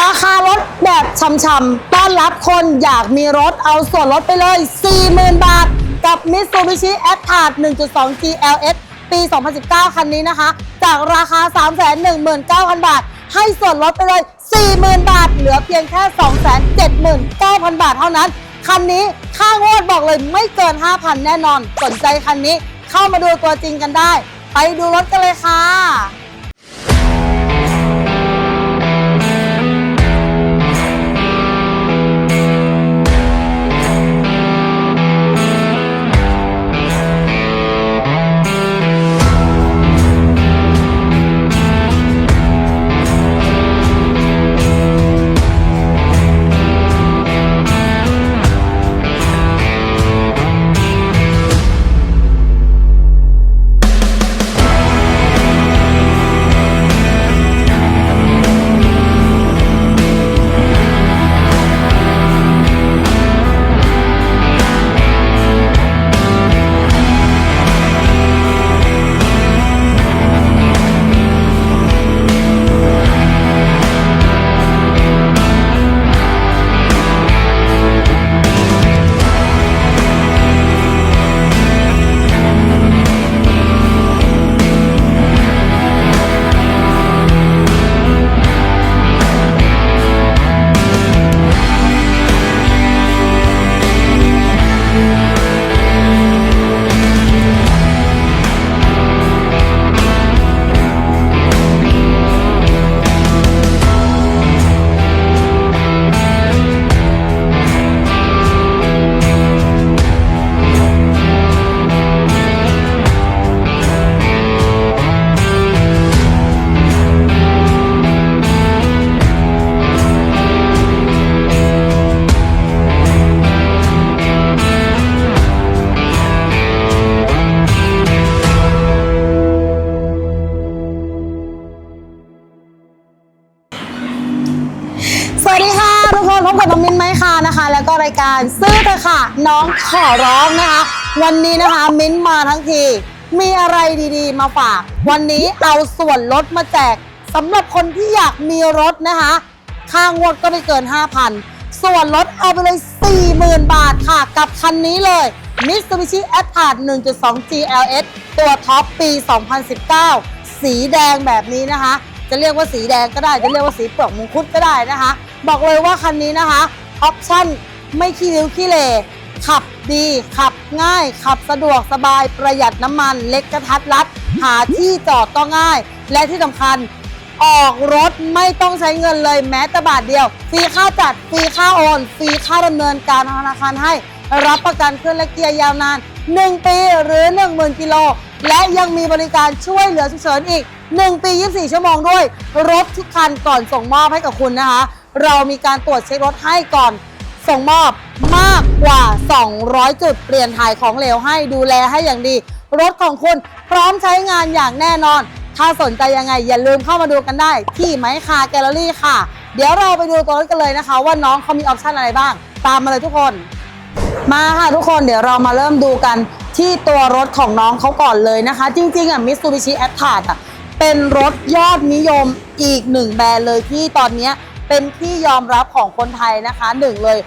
ราคารถแบบช่ำๆ ต้อนรับคนอยากมีรถเอาส่วนลดไปเลย 40,000 บาท กับ Mitsubishi a t t a r 1.2 GLS ปี 2019 คันนี้นะคะ จากราคา 319,000 บาท ให้ส่วนลดไปเลย 40,000 บาท เหลือเพียงแค่ 279,000 บาทเท่านั้น คันนี้ค่างวดบอกเลยไม่เกิน 5,000 แน่นอน สนใจคันนี้เข้ามาดูตัวจริงกันได้ ไปดูรถกันเลยค่ะ รายการซื้อเถอะค่ะ น้องขอร้องนะคะ วันนี้นะคะมิ้นมาทั้งที มีอะไรดีๆ มาฝาก วันนี้เอาส่วนลดมาแจกสำหรับคนที่อยากมีรถนะคะ ค่างวดก็ไม่เกิน 5,000 ส่วนลดเอาไปเลย 40,000 บาทค่ะ กับคันนี้เลย Mitsubishi a t t a r 1.2 GLS ตัวท็อปปี 2019 สีแดงแบบนี้นะคะ จะเรียกว่าสีแดงก็ได้ จะเรียกว่าสีเปลือกมงคุดก็ได้นะคะ บอกเลยว่าคันนี้นะคะ ออปชั่น ไม่ขี้ริ้วขี้เลขับดีขับง่าย ขับสะดวกสบายประหยัดน้ำมันเล็กกระทัดรัด หาที่จอดก็ง่าย และที่สำคัญ ออกรถไม่ต้องใช้เงินเลยแม้แต่บาทเดียวฟรีค่าจัดฟรีค่าโอนฟรีค่าดำเนินการธนาคารให้ รับประกันเครื่องและเกียร์ยาวนาน 1 ปีหรือ 10,000กิโลและยังมีบริการช่วยเหลือฉุกเฉินอีก 1 ปี 24 ชั่วโมงด้วย รถทุกคันก่อนส่งมอบให้กับคุณนะคะ เรามีการตรวจเช็ครถให้ก่อน ส่งมอบมากกว่า 200 จุดเปลี่ยนถ่ายของเหลวให้ดูแลให้อย่างดี รถของคุณพร้อมใช้งานอย่างแน่นอน ถ้าสนใจยังไงอย่าลืมเข้ามาดูกันได้ ที่ไม้คาแกลเลอรี่ค่ะ เดี๋ยวเราไปดูตัวรถกันเลยนะคะ ว่าน้องเขามีออปชั่นอะไรบ้าง ตามมาเลยทุกคน มาค่ะทุกคนเดี๋ยวเรามาเริ่มดูกันที่ตัวรถของน้องเขาก่อนเลยนะคะ จริงๆอะ Mitsubishi a t t a r อะเป็นรถยอดนิยมอีกหนึ่งแบรนด์เลยที่ตอนเนี้ย เป็นที่ยอมรับของคนไทยนะคะหนึ่งเลย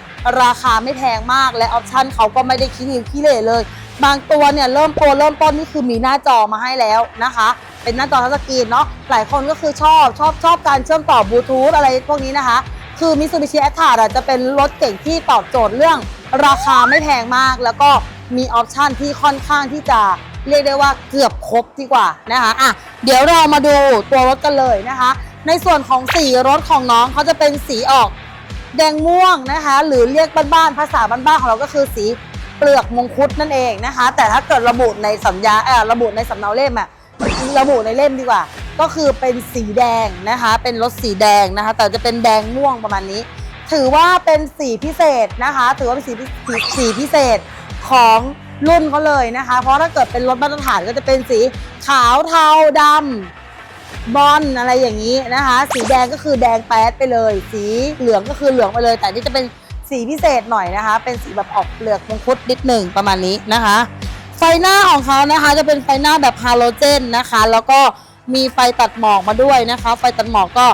ราคาไม่แพงมากและออปชั่นเขาก็ไม่ได้คิดหิวขี้เหร่เลย บางตัวเนี่ยเริ่มตัวเริ่มต้นนี่คือมีหน้าจอมาให้แล้วนะคะ เป็นหน้าจอทัชสกรีนเนาะหลายคนก็คือชอบชอบชอบการเชื่อมต่อบลูทูธอะไรพวกนี้นะคะ คือ Mitsubishi a t t a r จะเป็นรถเก่งที่ตอบโจทย์เรื่อง ราคาไม่แพงมาก แล้วก็มีออปชันที่ค่อนข้างที่จะเรียกได้ว่าเกือบครบดีกว่านะคะอะเดี๋ยวเรามาดูตัวรถกันเลยนะคะ ในส่วนของสีรถของน้องเขาจะเป็นสีออกแดงม่วงนะคะ หรือเรียกบ้านๆภาษาบ้านๆของเราก็คือสีเปลือกมงคุดนั่นเองนะคะ แต่ถ้าเกิดระบุในสัญญาเออระบุในสำเนาเล่มอะระบุในเล่มดีกว่า ก็คือเป็นสีแดงนะคะ เป็นรถสีแดงนะคะ แต่จะเป็นแดงม่วงประมาณนี้ ถือว่าเป็นสีพิเศษนะคะ ถือว่าเป็นสีสีสีพิเศษของรุ่นเขาเลยนะคะ เพราะถ้าเกิดเป็นรถมาตรฐานก็จะเป็นสีขาวเทาดำ บอลอะไรอย่างนี้นะคะ สีแดงก็คือแดงแป๊ดไปเลย สีเหลืองก็คือเหลืองไปเลย แต่นี่จะเป็นสีพิเศษหน่อยนะคะ เป็นสีแบบออกเปลือกมงคุดนิดหนึ่งประมาณนี้นะคะ ไฟหน้าของเขานะคะจะเป็นไฟหน้าแบบฮาโลเจนนะคะ แล้วก็มีไฟตัดหมอกมาด้วยนะคะ ไฟตัดหมอกก็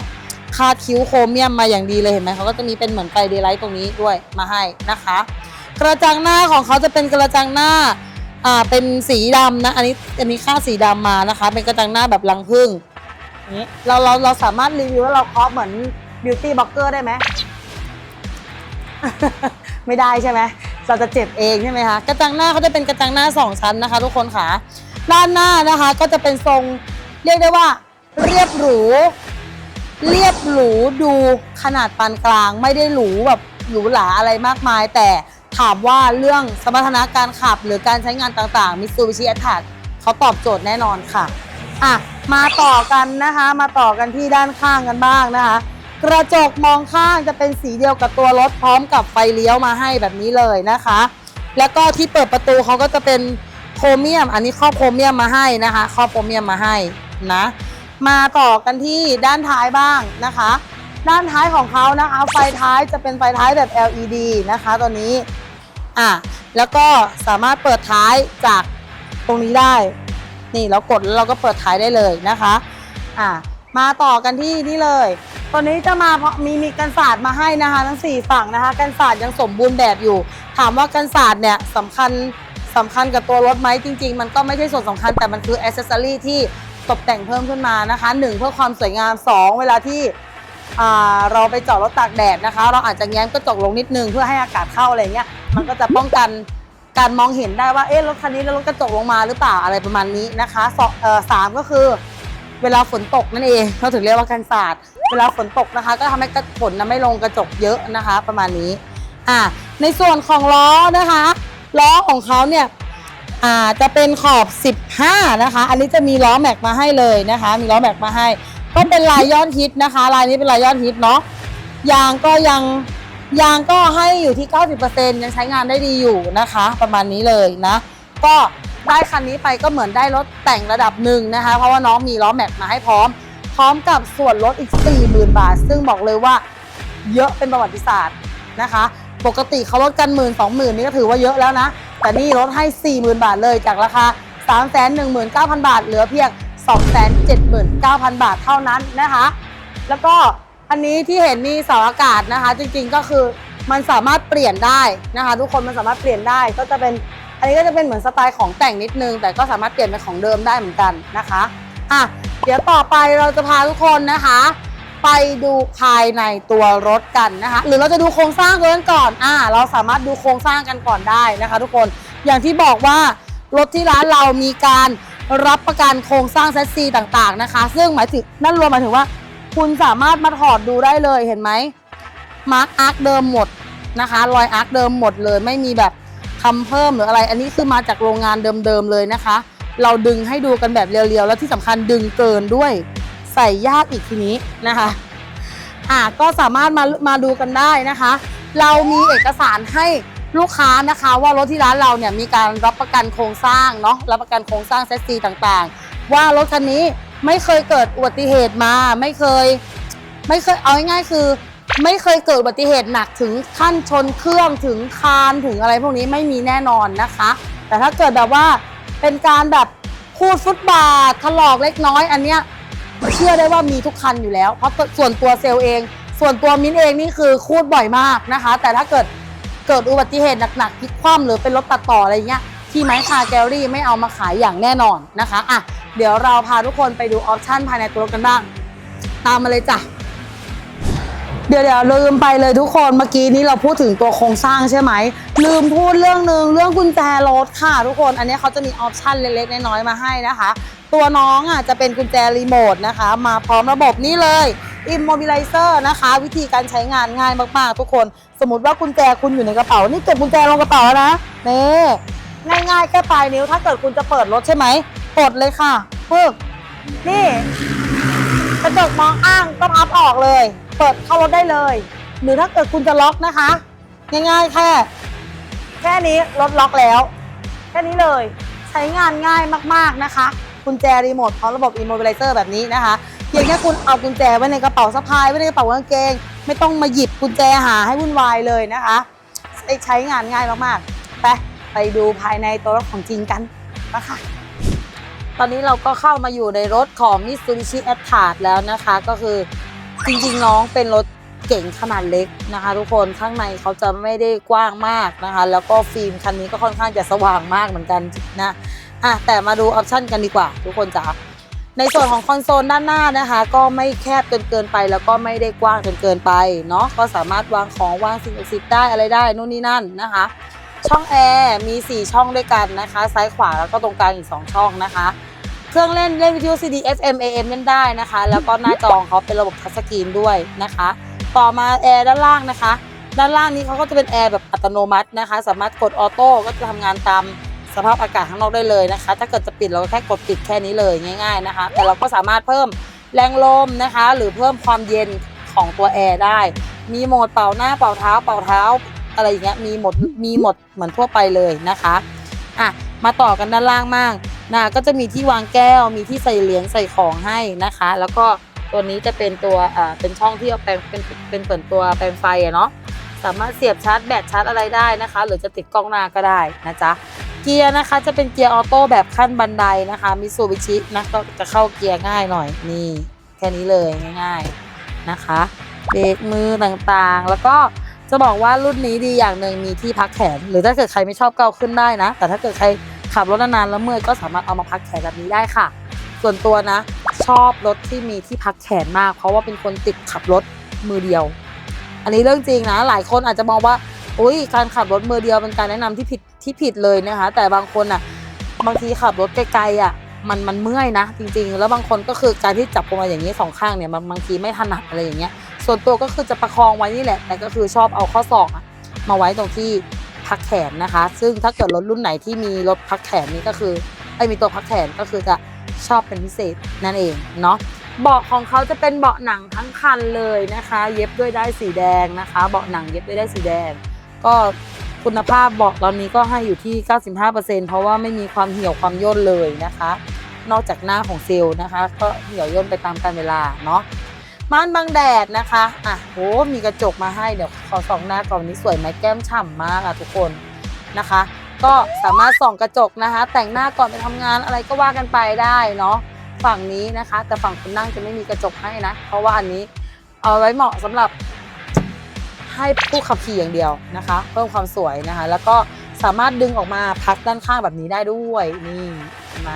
คาดคิ้วโครเมียมมาอย่างดีเลยเห็นไหมเขาก็จะมีเป็นเหมือนไฟเดย์ไลท์ตรงนี้ด้วยมาให้นะคะ กระจังหน้าของเขาจะเป็นกระจังหน้าอ่าเป็นสีดำนะอันนี้อันนี้ค่าสีดำมานะคะ เป็นกระจังหน้าแบบรังผึ้ง นี้เราเราเราสามารถรีวิวแล้วเราเคาะเหมือนบิวตี้บล็อกเกอร์ได้ไหม ไม่ได้ใช่ไหมเราจะเจ็บเองใช่ไหมคะกระจังหน้าเขาจะเป็นกระจังหน้าสองชั้นนะคะ ทุกคนค่ะด้านหน้านะคะก็จะเป็นทรงเรียกได้ว่า เรียบหรู เรียบหรูดูขนาดปานกลาง ไม่ได้หรูแบบหรูหราอะไรมากมาย แต่ถามว่าเรื่องสมรรถนะการขับหรือการใช้งานต่างๆ Mitsubishi a t t a c เขาตอบโจทย์แน่นอนค่ะอะ มาต่อกันนะคะ มาต่อกันที่ด้านข้างกันบ้างนะคะ กระจกมองข้างจะเป็นสีเดียวกับตัวรถพร้อมกับไฟเลี้ยวมาให้แบบนี้เลยนะคะ แล้วก็ที่เปิดประตูเขาก็จะเป็นโครเมียม อันนี้ครอบโครเมียมมาให้นะคะครอบโครเมียมมาให้นะ มาต่อกันที่ด้านท้ายบ้างนะคะ ด้านท้ายของเขานะคะ ไฟท้ายจะเป็นไฟท้ายแบบ LED นะคะตัวนี้อะแล้วก็สามารถเปิดท้ายจากตรงนี้ได้ นี่เรากดแล้วเราก็เปิดท้ายได้เลยนะคะอะมาต่อกันที่นี่เลยตัวนี้จะมาเพราะมีมีกันศาสตร์มาให้นะคะ ทั้ง 4 ฝั่งนะคะ กันศาสตร์ยังสมบูรณ์แบบอยู่ ถามว่ากันศาสตร์เนี่ยสำคัญสำคัญกับตัวรถไหมจริง ๆ มันก็ไม่ใช่ส่วนสำคัญแต่มันคืออ c เซสซอรี่ที่ตกแต่งเพิ่มขึ้นมานะคะ 1 เพื่อความสวยงาม 2 เวลาที่เราไปจอดรถตากแดดนะคะ เราอาจจะแง้มกระจกลงนิดนึงเพื่อให้อากาศเข้าอะไรเงี้ยมันก็จะป้องกัน การมองเห็นได้ว่าเอ๊ะรถคันนี้แล้วรถกระจกลงมาหรือเปล่าอะไรประมาณนี้นะคะสองเอ่อสามก็คือเวลาฝนตกนั่นเองเขาถึงเรียกว่ากันศาสตร์เวลาฝนตกนะคะ ก็ทำให้กระฝนนะไม่ลงกระจกเยอะนะคะ ประมาณนี้อ่าในส่วนของล้อนะคะล้อของเขาเนี่ยอ่าจะเป็นขอบ 15 นะคะ อันนี้จะมีล้อแม็กมาให้เลยนะคะ มีล้อแม็กมาให้ ก็เป็นลายยอดฮิตนะคะ ลายนี้เป็นลายยอดฮิตเนาะยางก็ยัง ยางก็ให้อยู่ที่ 90%ยังใช้งานได้ดีอยู่นะคะ ประมาณนี้เลยนะ ก็ได้คันนี้ไปก็เหมือนได้รถแต่งระดับหนึ่งนะคะ เพราะว่าน้องมีล้อแม็กมาให้พร้อม พร้อมกับส่วนลดอีก 40,000 บาท ซึ่งบอกเลยว่าเยอะเป็นประวัติศาสตร์นะคะ ปกติเขาลดกันหมื่นสองหมื่นนี่ก็ถือว่าเยอะแล้วนะ แต่นี่ลดให้ 40,000 บาทเลยจากราคา 319,000 บาท เหลือเพียง 279,000 บาทเท่านั้นนะคะ แล้วก็ อันนี้ที่เห็นมีเสาอากาศนะคะ จริงๆก็คือมันสามารถเปลี่ยนได้นะคะ ทุกคนมันสามารถเปลี่ยนได้ก็จะเป็นอันนี้ก็จะเป็นเหมือนสไตล์ของแต่งนิดนึง แต่ก็สามารถเปลี่ยนเป็นของเดิมได้เหมือนกันนะคะอะเดี๋ยวต่อไปเราจะพาทุกคนนะคะ ไปดูภายในตัวรถกันนะคะ หรือเราจะดูโครงสร้างกันก่อนอ่าเราสามารถดูโครงสร้างกันก่อนได้นะคะ ทุกคนอย่างที่บอกว่ารถที่ร้านเรามีการรับประกันโครงสร้างแซสซีต่างๆนะคะ ซึ่งหมายถึงนั่นรวมหมายถึงว่า คุณสามารถมาถอดดูได้เลยเห็นไหมมาร์กอาร์คเดิมหมดนะคะรอยอาร์คเดิมหมดเลย ไม่มีแบบทำเพิ่มหรืออะไร อันนี้คือมาจากโรงงานเดิมๆเลยนะคะ เราดึงให้ดูกันแบบเรียวๆ แล้วที่สำคัญดึงเกินด้วย ใส่ยากอีกทีนี้นะคะอะก็สามารถมามาดูกันได้นะคะ เรามีเอกสารให้ลูกค้านะคะ ว่ารถที่ร้านเราเนี่ยมีการรับประกันโครงสร้างเนาะรับประกันโครงสร้างเซสซีต่างๆ ว่ารถคันนี้ ไม่เคยเกิดอุบัติเหตุมา ไม่เคย ไม่เคยเอาง่ายๆคือ ไม่เคยเกิดอุบัติเหตุหนักถึงขั้นชนเครื่องถึงคานถึงอะไรพวกนี้ไม่มีแน่นอนนะคะ แต่ถ้าเกิดแบบว่าเป็นการแบบคูดฟุตบาทถลอกเล็กน้อยอันเนี้ยเชื่อได้ว่ามีทุกคันอยู่แล้ว เพราะส่วนตัวเซลล์เอง ส่วนตัวมิ้นเองนี่คือคูดบ่อยมากนะคะ แต่ถ้าเกิดเกิดอุบัติเหตุหนักๆพลิกคว่ำหรือเป็นรถตัดต่ออะไรเงี้ยที่ไม้คาแกลลี่ไม่เอามาขายอย่างแน่นอนนะคะอะ เดี๋ยวเราพาทุกคนไปดูออปชั่นภายในตัวรถกันบ้าง ตามมาเลยจ้ะ เดี๋ยวเดี๋ยวลืมไปเลยทุกคนเมื่อกี้นี้เราพูดถึงตัวโครงสร้างใช่ไหม ลืมพูดเรื่องหนึ่งเรื่องกุญแจรถค่ะ ทุกคนอันนี้เขาจะมีออปชั่นเล็กๆน้อยๆมาให้นะคะ ตัวน้องอะจะเป็นกุญแจรีโมทนะคะ มาพร้อมระบบนี้เลย Immobilizer นะคะ วิธีการใช้งานง่ายมากๆ ทุกคน สมมติว่ากุญแจคุณอยู่ในกระเป๋า นี่เก็บกุญแจลงกระเป๋านะนี่ง่ายๆแค่ปลายนิ้วถ้าเกิดคุณจะเปิดรถใช่ไหม กดเลยค่ะปึ๊บนี่กระจกมองอ้างก็พับออกเลย เปิดเข้ารถได้เลย หรือถ้าเกิดคุณจะล็อกนะคะ ง่ายๆแค่ แค่นี้รถล็อกแล้ว แค่นี้เลยใช้งานง่ายมากๆนะคะกุญแจรีโมทพร้อมระบบ Immobilizer แบบนี้นะคะเพียงแค่คุณเอากุญแจไว้ในกระเป๋าสะพายไว้ในกระเป๋ากางเกง ไม่ต้องมาหยิบกุญแจหาให้วุ่นวายเลยนะคะใช้งานง่ายมากๆไปไปดูภายในตัวรถของจริงกันนะคะ ตอนนี้เราก็เข้ามาอยู่ในรถของ Mitsubishi a t t a r แล้วนะคะ ก็คือจริงๆ น้องเป็นรถเก๋งขนาดเล็กนะคะ ทุกคนข้างในเขาจะไม่ได้กว้างมากนะคะ แล้วก็ฟิล์มคันนี้ก็ค่อนข้างจะสว่างมากเหมือนกันนะอะแต่มาดูออปชันกันดีกว่า ทุกคนจ๋าในส่วนของคอนโซลด้านหน้านะคะ ก็ไม่แคบจนเกินไป แล้วก็ไม่ได้กว้างจนเกินไปเนาะก็สามารถวางของวางสิ่งศักดิ์สิทธิ์ได้อะไรได้นู่นนี่นั่นนะคะ ช่องแอร์มี 4 ช่องด้วยกันนะคะ ซ้ายขวาแล้วก็ตรงกลางอีก 2 ช่องนะคะ เครื่องเล่นเล่นวิทยุ CD FM AM เล่นได้นะคะ แล้วก็หน้าจอของเขาเป็นระบบทัชสกรีนด้วยนะคะ ต่อมาแอร์ด้านล่างนะคะ ด้านล่างนี้เขาก็จะเป็นแอร์แบบอัตโนมัตินะคะ สามารถกดออโต้ก็จะทำงานตามสภาพอากาศข้างนอกได้เลยนะคะ ถ้าเกิดจะปิดเราก็แค่กดปิดแค่นี้เลยง่าย ๆนะคะ แต่เราก็สามารถเพิ่มแรงลมนะคะ หรือเพิ่มความเย็นของตัวแอร์ได้ มีโหมดเป่าหน้าเป่าเท้าเป่าเท้า อะไรอย่างเงี้ยมีหมดมีหมดเหมือนทั่วไปเลยนะคะอะมาต่อกันด้านล่างมากนะก็จะมีที่วางแก้ว มีที่ใส่เหรียญใส่ของให้นะคะ แล้วก็ตัวนี้จะเป็นตัวอ่าเป็นช่องที่เอาแปลงเป็นเป็นเปิดตัวแปลงไฟอะเนาะสามารถเสียบชาร์จแบตชาร์จอะไรได้นะคะ หรือจะติดกล้องหน้าก็ได้นะจ๊ะเกียร์นะคะจะเป็นเกียร์ออโต้แบบขั้นบันไดนะคะมิซูบิชินะก็จะเข้าเกียร์ง่ายหน่อยนี่แค่นี้เลยง่าย ๆนะคะเบรกมือต่างๆ แล้วก็ จะบอกว่ารุ่นนี้ดีอย่างหนึ่งมีที่พักแขน หรือถ้าเกิดใครไม่ชอบก็เอาขึ้นได้นะ แต่ถ้าเกิดใครขับรถนานๆแล้วเมื่อยก็สามารถเอามาพักแขนแบบนี้ได้ค่ะ ส่วนตัวนะ ชอบรถที่มีที่พักแขนมาก เพราะว่าเป็นคนติดขับรถมือเดียว อันนี้เรื่องจริงนะ หลายคนอาจจะมองว่าอุ้ยการขับรถมือเดียวเป็นการแนะนำที่ผิดที่ผิดเลยนะคะ แต่บางคนอะบางทีขับรถไกลๆอะมันมันเมื่อยนะจริงๆ แล้วบางคนก็คือการที่จับพวงมาอย่างนี้สองข้างเนี่ยมันบางทีไม่ถนัดอะไรอย่างเงี้ย ส่วนตัวก็คือจะประคองไว้นี่แหละ แต่ก็คือชอบเอาข้อศอกมาไว้ตรงที่พักแขนนะคะ ซึ่งถ้าเกิดรถรุ่นไหนที่มีรถพักแขนนี่ก็คือไอ้มีตัวพักแขนก็คือจะชอบเป็นพิเศษนั่นเองเนาะเบาะของเขาจะเป็นเบาะหนังทั้งคันเลยนะคะ เย็บด้วยได้สีแดงนะคะ เบาะหนังเย็บด้วยได้สีแดง ก็คุณภาพเบาะตอนนี้ก็ให้อยู่ที่ 95%เพราะว่าไม่มีความเหี่ยวความย่นเลยนะคะ นอกจากหน้าของเซลล์นะคะ ก็เหี่ยวย่นไปตามกาลเวลาเนาะ ม่านบังแดดนะคะ อะโหมีกระจกมาให้เดี๋ยวขอส่องหน้าก่อนวันนี้สวยไหมแก้มฉ่ำมากอะทุกคนนะคะ ก็สามารถส่องกระจกนะคะ แต่งหน้าก่อนไปทำงานอะไรก็ว่ากันไปได้เนาะฝั่งนี้นะคะ แต่ฝั่งคนนั่งจะไม่มีกระจกให้นะ เพราะว่าอันนี้เอาไว้เหมาะสำหรับให้ผู้ขับขี่อย่างเดียวนะคะ เพิ่มความสวยนะคะ แล้วก็สามารถดึงออกมาพักด้านข้างแบบนี้ได้ด้วยนี่เห็นไหม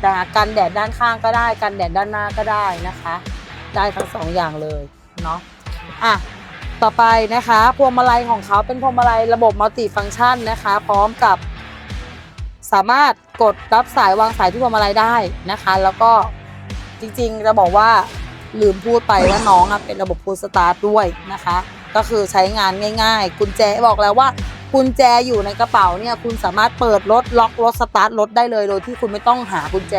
แต่กันแดดด้านข้างก็ได้กันแดดด้านหน้าก็ได้นะคะ ได้ทั้งสองอย่างเลยเนาะอะต่อไปนะคะพวงมาลัยของเขาเป็นพวงมาลัยระบบมัลติฟังก์ชันนะคะ พร้อมกับ สามารถกดรับสายวางสายที่พวงมาลัยได้นะคะ แล้วก็จริงๆจะบอกว่าลืมพูดไปว่าน้องอเป็นระบบ pull start ด้วยนะคะ ก็คือใช้งานง่ายๆ กุญแจบอกแล้วว่ากุญแจอยู่ในกระเป๋าเนี่ยคุณสามารถเปิดรถล็อกรถสตาร์ทรถได้เลยโดยที่คุณไม่ต้องหากุญแจ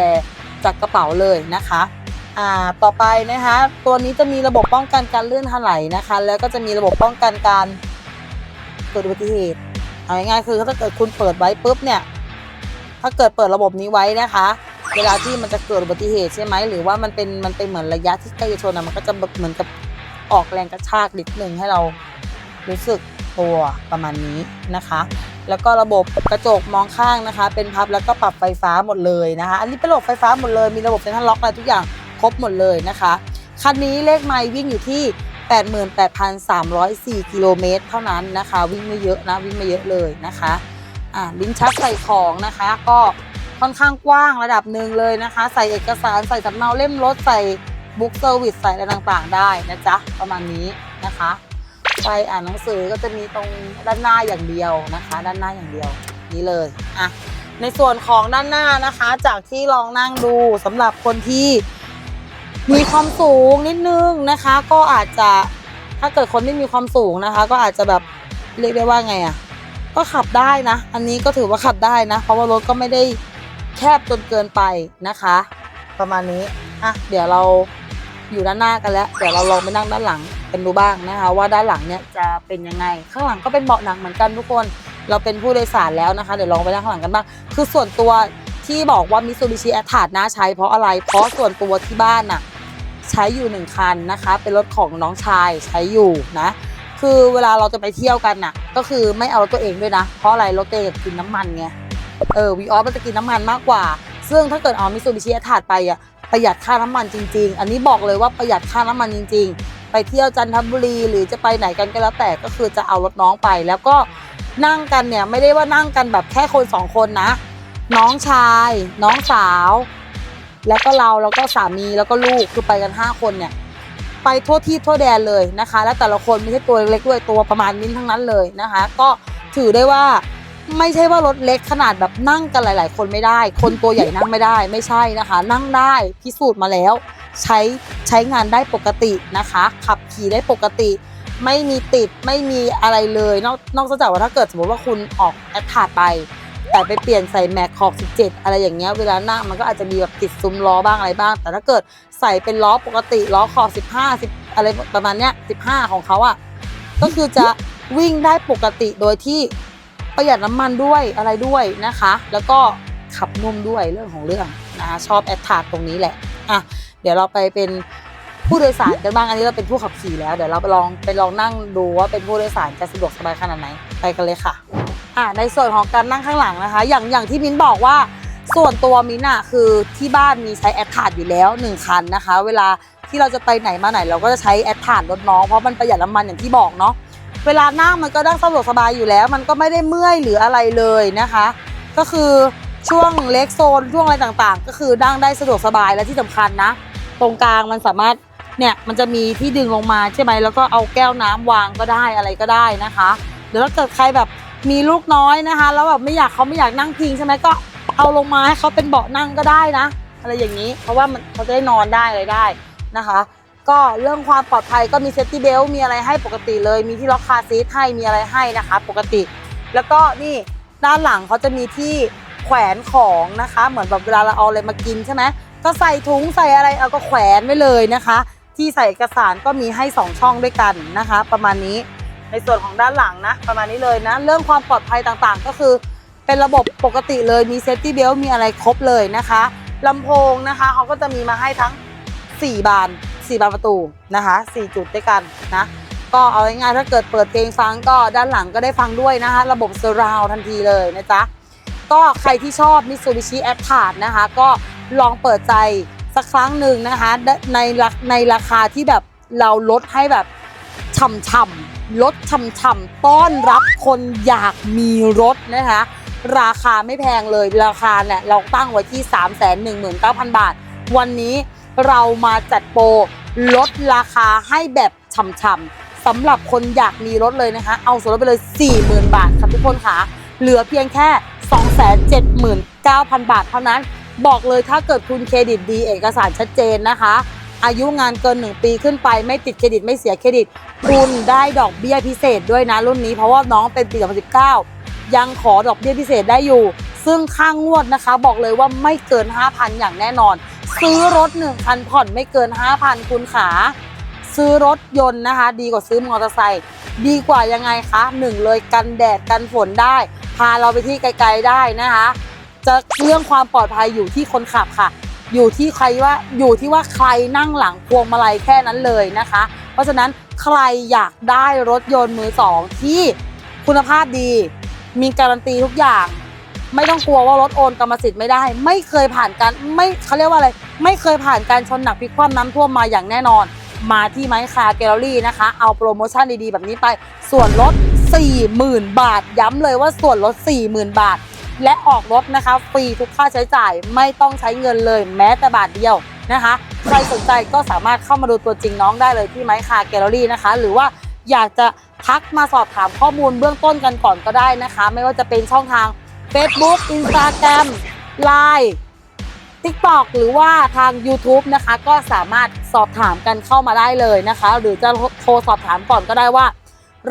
จากกระเป๋าเลยนะคะ อ่าต่อไปนะคะ ตัวนี้จะมีระบบป้องกันการเลื่อนถลายนะคะ แล้วก็จะมีระบบป้องกันการเกิดอุบัติเหตุเอาง่ายๆคือถ้าเกิดคุณเปิดไว้ปุ๊บเนี่ย ถ้าเกิดเปิดระบบนี้ไว้นะคะ เวลาที่มันจะเกิดอุบัติเหตุใช่ไหมหรือว่ามันเป็นมันเป็นเหมือนระยะที่ใกล้จะชนอะมันก็จะเหมือนกับออกแรงกระชากนิดนึงให้เรารู้สึกตัวประมาณนี้นะคะ แล้วก็ระบบกระจกมองข้างนะคะ เป็นพับแล้วก็ปรับไฟฟ้าหมดเลยนะคะ อันนี้เป็นระบบไฟฟ้าหมดเลย มีระบบเซ็นทรัลล็อกอะไรทุกอย่าง ครบหมดเลยนะคะ คันนี้เลขไมล์วิ่งอยู่ที่ 88,304 กิโลเมตรเท่านั้นนะคะ วิ่งไม่เยอะนะวิ่งไม่เยอะเลยนะคะอ่าลิ้นชักใส่ของนะคะ ก็ค่อนข้างกว้างระดับหนึ่งเลยนะคะ ใส่เอกสารใส่สำเนาเล่มรถใส่บุ๊กเซอร์วิสใส่อะไรต่างๆ ได้นะจ๊ะประมาณนี้นะคะไฟอ่านหนังสือก็จะมีตรงด้านหน้าอย่างเดียวนะคะ ด้านหน้าอย่างเดียวนี้เลยอะในส่วนของด้านหน้านะคะ จากที่ลองนั่งดูสำหรับคนที่ มีความสูงนิดนึงนะคะ ก็อาจจะถ้าเกิดคนที่มีความสูงนะคะ ก็อาจจะแบบเรียกได้ว่าไงอะ่ะ ก็ขับได้นะ อันนี้ก็ถือว่าขับได้นะ เพราะว่ารถก็ไม่ได้แคบจนเกินไปนะคะ ประมาณนี้อะเดี๋ยวเราอยู่ด้านหน้ากันแล้วเดี๋ยวเราลองไปนั่งด้านหลังกันดูบ้างนะคะ ว่าด้านหลังเนี่ยจะเป็นยังไง ข้างหลังก็เป็นเบาะหนังเหมือนกันทุกคน เราเป็นผู้โดยสารแล้วนะคะ เดี๋ยวลองไปนั่งข้างหลังกันบ้างคือส่วนตัวที่บอกว่ามิ t ูบิชิแอ t ทาดน่าใช้เพราะอะไร เพราะส่วนตัวที่บ้านน่ะ ใช้อยู่หนึ่งคันนะคะ เป็นรถของน้องชายใช้อยู่นะ คือเวลาเราจะไปเที่ยวกันน่ะ ก็คือไม่เอารถตัวเองด้วยนะ เพราะอะไรรถตัวเองกินน้ำมันไงเออวีออสมันจะกินน้ำมันมากกว่า ซึ่งถ้าเกิดเอามิ t ูบิชิแอ t ทาดไปอะประหยัดค่าน้ำมันจริง ๆ อันนี้บอกเลยว่าประหยัดค่าน้ำมันจริง ๆ ไปเที่ยวจันทบุรีหรือจะไปไหนกันก็แล้วแต่ก็คือจะเอารถน้องไป แล้วก็นั่งกันเนี่ยไม่ได้ว่านั่งกันแบบแค่คนสองคนนะ น้องชาย น้องสาว แล้วก็เราแล้วก็สามีแล้วก็ลูกคือไปกัน 5 คนเนี่ยไปทั่วที่ทั่วแดนเลยนะคะ แล้วแต่ละคนไม่ใช่ตัวเล็กด้วยตัวประมาณนี้ทั้งนั้นเลยนะคะ ก็ถือได้ว่าไม่ใช่ว่ารถเล็กขนาดแบบนั่งกันหลาย ๆ คนไม่ได้ คนตัวใหญ่นั่งไม่ได้ไม่ใช่นะคะ นั่งได้พิสูจน์มาแล้ว ใช้ใช้งานได้ปกตินะคะ ขับขี่ได้ปกติ ไม่มีติดไม่มีอะไรเลย นอกนอกจากว่าถ้าเกิดสมมติว่าคุณออกแอดทาดไป แต่ไปเปลี่ยนใส่แม็กขอบ 17 อะไรอย่างเงี้ยเวลานั่งมันก็อาจจะมีแบบติดซุ้มล้อบ้างอะไรบ้าง แต่ถ้าเกิดใส่เป็นล้อปกติล้อขอบ 15 10 อะไรประมาณเนี้ย 15 ของเขาอะ่ะก็คือจะวิ่งได้ปกติโดยที่ประหยัดน้ำมันด้วยอะไรด้วยนะคะ แล้วก็ขับนุ่มด้วยเรื่องของเรื่องนะคะชอบแอดทาดตรงนี้แหละอะเดี๋ยวเราไปเป็นผู้โดยสารกันบ้างอันนี้เราเป็นผู้ขับขี่แล้ว เดี๋ยวเราไปลองไปลองนั่งดูว่าเป็นผู้โดยสารจะสะดวกสบายขนาดไหนไปกันเลยค่ะ อ่าในส่วนของการนั่งข้างหลังนะคะ อย่างอย่างที่มิ้นบอกว่าส่วนตัวมิ้นอะคือที่บ้านมีใช้แอดทาดอยู่แล้วหนึ่งคันนะคะ เวลาที่เราจะไปไหนมาไหน เราก็จะใช้แอดทาดรถน้องเพราะมันประหยัดน้ำมันอย่างที่บอกเนาะเวลานั่งมันก็นั่งสะดวกสบายอยู่แล้ว มันก็ไม่ได้เมื่อยหรืออะไรเลยนะคะ ก็คือช่วงเล็กโซนช่วงอะไรต่างๆ ก็คือนั่งได้สะดวกสบายและที่สำคัญนะ ตรงกลางมันสามารถเนี่ยมันจะมีที่ดึงลงมาใช่ไหมแล้วก็เอาแก้วน้ำวางก็ได้อะไรก็ได้นะคะหรือถ้าเกิดใครแบบ มีลูกน้อยนะคะ แล้วแบบไม่อยากเขาไม่อยากนั่งพิงใช่ไหมก็เอาลงมาให้เขาเป็นเบาะนั่งก็ได้นะ อะไรอย่างนี้ เพราะว่ามันเขาจะได้นอนได้อะไรได้นะคะ ก็เรื่องความปลอดภัยก็มีเซฟตี้เบลมีอะไรให้ปกติเลย มีที่ล็อกคาซีทให้มีอะไรให้นะคะ ปกติ แล้วก็นี่ด้านหลังเขาจะมีที่แขวนของนะคะ เหมือนแบบเวลาเราเอาอะไรมากินใช่ไหมก็ใส่ถุงใส่อะไรเอาก็แขวนไว้เลยนะคะ ที่ใส่เอกสารก็มีให้ 2 ช่องด้วยกันนะคะ ประมาณนี้ ในส่วนของด้านหลังนะ ประมาณนี้เลยนะ เรื่องความปลอดภัยต่างๆ ก็คือเป็นระบบปกติเลยมีเซฟตี้เบลมีอะไรครบเลยนะคะลำโพงนะคะเขาก็จะมีมาให้ทั้ง 4 บาน 4 บานประตูนะคะ4จุดด้วยกันนะก็เอาง่ายๆถ้าเกิดเปิดเพลงฟังก็ด้านหลังก็ได้ฟังด้วยนะคะ ระบบ surround ทันทีเลยนะจ๊ะก็ใครที่ชอบ Mitsubishi a t t a r นะคะ ก็ลองเปิดใจสักครั้งหนึ่งนะคะในในราคาที่แบบเราลดให้แบบช่ำๆ ลดช่ำๆต้อนรับคนอยากมีรถนะคะ ราคาไม่แพงเลยราคาเนี่ยเราตั้งไว้ที่ 3 1 9 0 0 0 บาท วันนี้เรามาจัดโปรลดราคาให้แบบช่ำๆสำหรับคนอยากมีรถเลยนะคะ เอาส่วนลดไปเลย 40,000 บาทค่ะทุกคนค่ะ เหลือเพียงแค่ 279,000 บาทเท่านั้น บอกเลยถ้าเกิดคุณเครดิตดีเอกสารชัดเจนนะคะ อายุงานเกิน 1 ปีขึ้นไป ไม่ติดเครดิตไม่เสียเครดิต คุณได้ดอกเบี้ยพิเศษด้วยนะรุ่นนี้เพราะว่าน้องเป็นปี 2019 ยังขอดอกเบี้ยพิเศษได้อยู่ ซึ่งค่างงวดนะคะ บอกเลยว่าไม่เกิน 5,000 อย่างแน่นอน ซื้อรถ1คันผ่อนไม่เกิน 5,000 คุณขา ซื้อรถยนต์นะคะ ดีกว่าซื้อมอเตอร์ไซค์ดีกว่ายังไงคะหนึ่งเลยกันแดดกันฝนได้ พาเราไปที่ไกลๆได้นะคะ จะเรื่องความปลอดภัยอยู่ที่คนขับค่ะ อยู่ที่ใครว่าอยู่ที่ว่าใครนั่งหลังพวงมาลัยแค่นั้นเลยนะคะ เพราะฉะนั้นใครอยากได้รถยนต์มือสองที่คุณภาพดีมีการันตีทุกอย่าง ไม่ต้องกลัวว่ารถโอนกรรมสิทธิ์ไม่ได้ ไม่เคยผ่านการไม่เขาเรียกว่าอะไร ไม่เคยผ่านการชนหนักพลิกคว่ำน้ำท่วมมาอย่างแน่นอน มาที่ไม้คาแกลเลอรี่นะคะ เอาโปรโมชั่นดีๆ แบบนี้ไป ส่วนลด40,000 บาท ย้ำเลยว่าส่วนลด40,000 บาท และออกรถนะคะ ฟรีทุกค่าใช้จ่ายไม่ต้องใช้เงินเลยแม้แต่บาทเดียวนะคะใครสนใจก็สามารถเข้ามาดูตัวจริงน้องได้เลยที่ไม้คาแกลเลอรี่นะคะ หรือว่าอยากจะทักมาสอบถามข้อมูลเบื้องต้นกันก่อนก็ได้นะคะ ไม่ว่าจะเป็นช่องทาง Facebook Instagram Line TikTok หรือว่าทาง YouTube นะคะ ก็สามารถสอบถามกันเข้ามาได้เลยนะคะ หรือจะโทรสอบถามก่อนก็ได้ว่า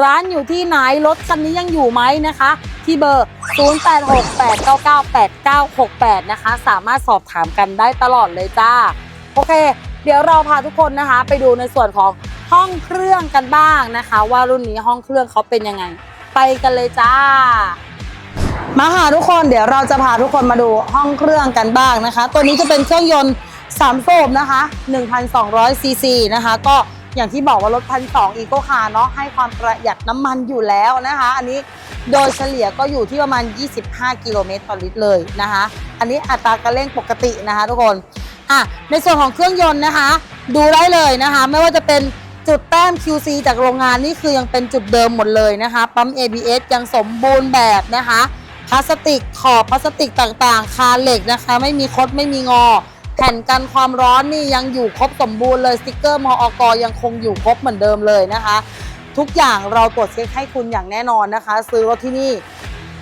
ร้านอยู่ที่ไหนรถคันนี้ยังอยู่ไหมนะคะ ที่เบอร์ 0868998968 นะคะ สามารถสอบถามกันได้ตลอดเลยจ้า โอเค เดี๋ยวเราพาทุกคนนะคะ ไปดูในส่วนของห้องเครื่องกันบ้างนะคะ ว่ารุ่นนี้ห้องเครื่องเขาเป็นยังไง ไปกันเลยจ้า มาค่ะทุกคนเดี๋ยวเราจะพาทุกคนมาดูห้องเครื่องกันบ้างนะคะ ตัวนี้จะเป็นเครื่องยนต์3โสบนะคะ1,200ซีซีนะคะ ก็ อย่างที่บอกว่ารถพันสองอีโคคาร์เนาะให้ความประหยัดน้ำมันอยู่แล้วนะคะ อันนี้โดยเฉลี่ยก็อยู่ที่ประมาณ 25 กิโลเมตรต่อลิตรเลยนะคะ อันนี้อัตราการเร่งปกตินะคะทุกคนอะในส่วนของเครื่องยนต์นะคะ ดูได้เลยนะคะ ไม่ว่าจะเป็นจุดแต้ม QC จากโรงงานนี่คือยังเป็นจุดเดิมหมดเลยนะคะ ปั๊ม ABS ยังสมบูรณ์แบบนะคะพลาสติกขอบพลาสติกต่างๆ คาเหล็กนะคะ ไม่มีคดไม่มีงอ ผ่นกันความร้อนนี่ยังอยู่ครบสมบูรณ์เลยสติกเกอร์มออกยังคงอยู่ครบเหมือนเดิมเลยนะคะ ทุกอย่างเราตรวจเช็คให้คุณอย่างแน่นอนนะคะ ซื้อรถที่นี่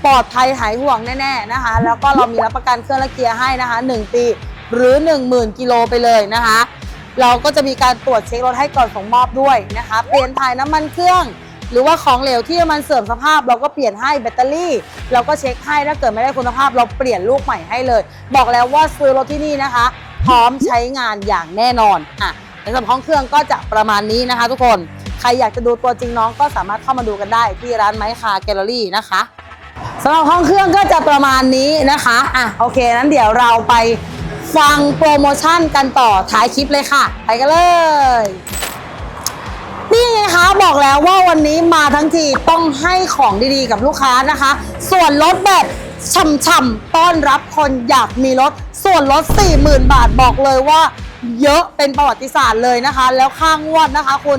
ปลอดภัยหายห่วงแน่ๆนะคะ แล้วก็เรามีรับประกันเครื่องและเกียร์ให้นะคะ 1 ปีหรือ 10,000กิโลไปเลยนะคะ เราก็จะมีการตรวจเช็ครถให้ก่อนส่งมอบด้วยนะคะ เปลี่ยนถ่ายน้ำมันเครื่อง หรือว่าของเหลวที่มันเสื่อมสภาพ เราก็เปลี่ยนให้แบตเตอรี่ เราก็เช็คให้ถ้าเกิดไม่ได้คุณภาพ เราเปลี่ยนลูกใหม่ให้เลย บอกแล้วว่าซื้อรถที่นี่นะคะ พร้อมใช้งานอย่างแน่นอนอะในส่วนของเครื่องก็จะประมาณนี้นะคะ ทุกคนใครอยากจะดูตัวจริงน้องก็สามารถเข้ามาดูกันได้ที่ร้านไม้คาแกลเลอรี่นะคะสำหรับห้องเครื่องก็จะประมาณนี้นะคะอะโอเคนั้นเดี๋ยวเราไปฟังโปรโมชั่นกันต่อท้ายคลิปเลยค่ะ ไปกันเลยนี่ไงคะบอกแล้วว่าวันนี้มาทั้งทีต้องให้ของดีๆกับลูกค้านะคะ ส่วนลดแบบ ช่ำๆต้อนรับคนอยากมีรถ ส่วนลด 40,000 บาทบอกเลยว่า เยอะเป็นประวัติศาสตร์เลยนะคะ แล้วข้างวดนะคะคุณ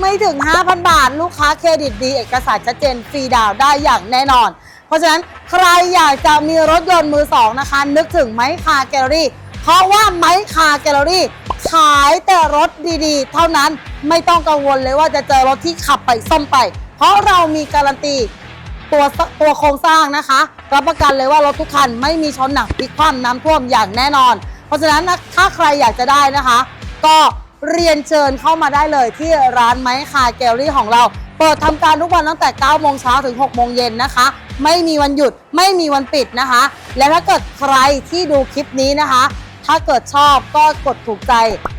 ไม่ถึง 5,000 บาท ลูกค้าเครดิตดี เอกสารชัดเจนฟรีดาวได้อย่างแน่นอน เพราะฉะนั้นใครอยากจะมีรถยนต์มือสองนะคะ นึกถึงไม้คาแกลเลอรี่ เพราะว่าไม้คาแกลเลอรี่ ขายแต่รถดีๆ เท่านั้นไม่ต้องกังวลเลยว่าจะเจอรถที่ขับไปซ่อมไป เพราะเรามีการันตีตัวตัวโครงสร้างนะคะ รับประกันเลยว่ารถทุกคันไม่มีช้อนหนักพลิกคว่ำน้ำท่วมอย่างแน่นอน เพราะฉะนั้นนะถ้าใครอยากจะได้นะคะ ก็เรียนเชิญเข้ามาได้เลยที่ร้านไม้คาแกลลี่ของเรา เปิดทำการทุกวันตั้งแต่ 9 โมงเช้าถึง 6 โมงเย็นนะคะ ไม่มีวันหยุดไม่มีวันปิดนะคะ และถ้าเกิดใครที่ดูคลิปนี้นะคะ ถ้าเกิดชอบก็กดถูกใจ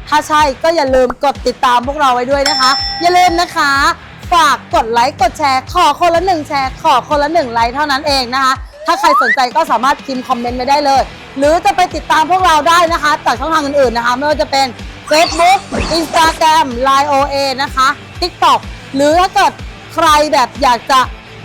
ถ้าใช่ก็อย่าลืมกดติดตามพวกเราไว้ด้วยนะคะ อย่าลืมนะคะ ฝากกดไลค์กดแชร์ ขอคนละหนึ่งแชร์ ขอคนละหนึ่งไลค์เท่านั้นเองนะคะ ถ้าใครสนใจก็สามารถพิมพ์คอมเมนต์ไปได้เลย หรือจะไปติดตามพวกเราได้นะคะจากช่องทางอื่นๆนะคะ ไม่ว่าจะเป็น Facebook Instagram Line OA นะคะ TikTok หรือถ้าเกิดใครแบบอยากจะ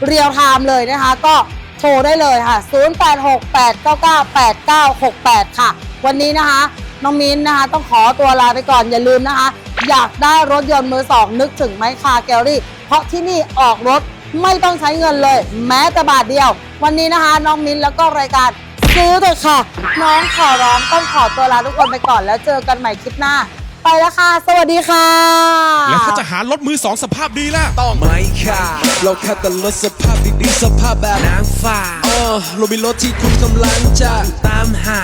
เรียลไทม์เลยนะคะ ก็โทรได้เลยค่ะ 0868998968 ค่ะ วันนี้นะคะ น้องมิ้นนะคะ ต้องขอตัวลาไปก่อนอย่าลืมนะคะ อยากได้รถยนต์มือสองนึกถึงไมค์คาแกลลี่ เพราะที่นี่ออกรถ ไม่ต้องใช้เงินเลย แม้แต่บาทเดียว วันนี้นะคะ น้องมิ้นแล้วก็รายการซื้อเถอะค่ะ น้องขอร้องต้องขอตัวลาทุกคนไปก่อนแล้วเจอกันใหม่คลิปหน้า ไปแล้วค่ะ สวัสดีค่ะ แล้วถ้าจะหารถมือสองสภาพดีล่ะ ต้องไม่ค่ะ เราแค่แต่รถสภาพดีๆสภาพแบบนางฟ้าเออเรามีรถที่คุณกำลังจะตามหา